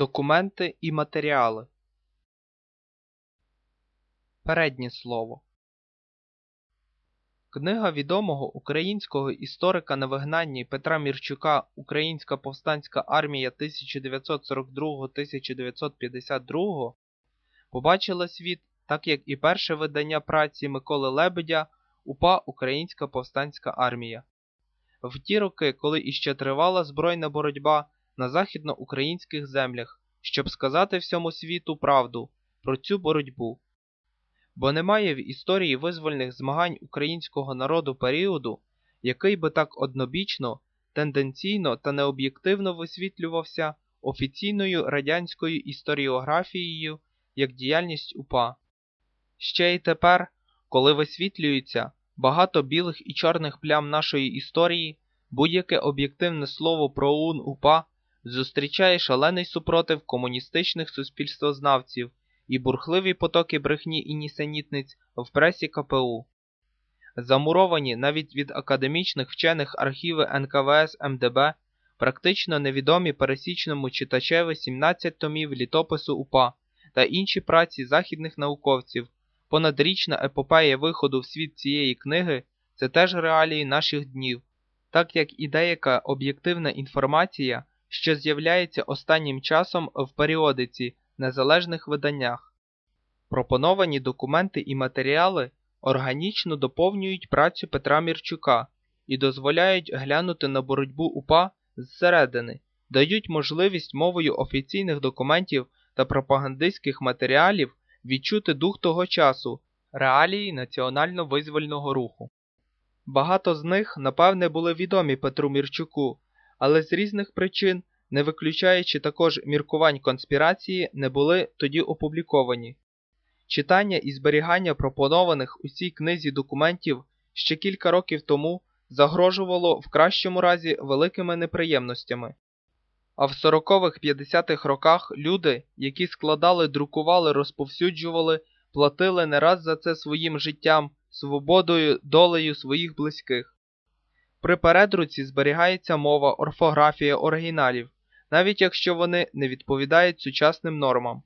Документи і матеріали. Переднє слово. Книга відомого українського історика на вигнанні Петра Мірчука Українська повстанська армія 1942-1952 побачила світ, так як і перше видання праці Миколи Лебедя УПА Українська повстанська армія. В ті роки, коли іще тривала збройна боротьба на західноукраїнських землях, щоб сказати всьому світу правду про цю боротьбу. Бо немає в історії визвольних змагань українського народу періоду, який би так однобічно, тенденційно та необ'єктивно висвітлювався офіційною радянською історіографією як діяльність УПА. Ще й тепер, коли висвітлюється багато білих і чорних плям нашої історії, будь-яке об'єктивне слово про ОУН УПА зустрічає шалений супротив комуністичних суспільствознавців і бурхливі потоки брехні і нісенітниць в пресі КПУ. Замуровані навіть від академічних вчених архіви НКВС МДБ, практично невідомі пересічному читачеві 17 томів літопису УПА та інші праці західних науковців. Понадрічна епопея виходу в світ цієї книги це теж реалії наших днів, так як і деяка об'єктивна інформація, що з'являється останнім часом в періодиці незалежних виданнях. Пропоновані документи і матеріали органічно доповнюють працю Петра Мірчука і дозволяють глянути на боротьбу УПА зсередини, дають можливість мовою офіційних документів та пропагандистських матеріалів відчути дух того часу, реалії національно-визвольного руху. Багато з них, напевне, були відомі Петру Мірчуку, але з різних причин, не виключаючи також міркувань конспірації, не були тоді опубліковані. Читання і зберігання пропонованих у цій книзі документів ще кілька років тому загрожувало в кращому разі великими неприємностями. А в 40-х-50-х роках люди, які складали, друкували, розповсюджували, платили не раз за це своїм життям, свободою, долею своїх близьких. При передруці зберігається мова, орфографія оригіналів, навіть якщо вони не відповідають сучасним нормам.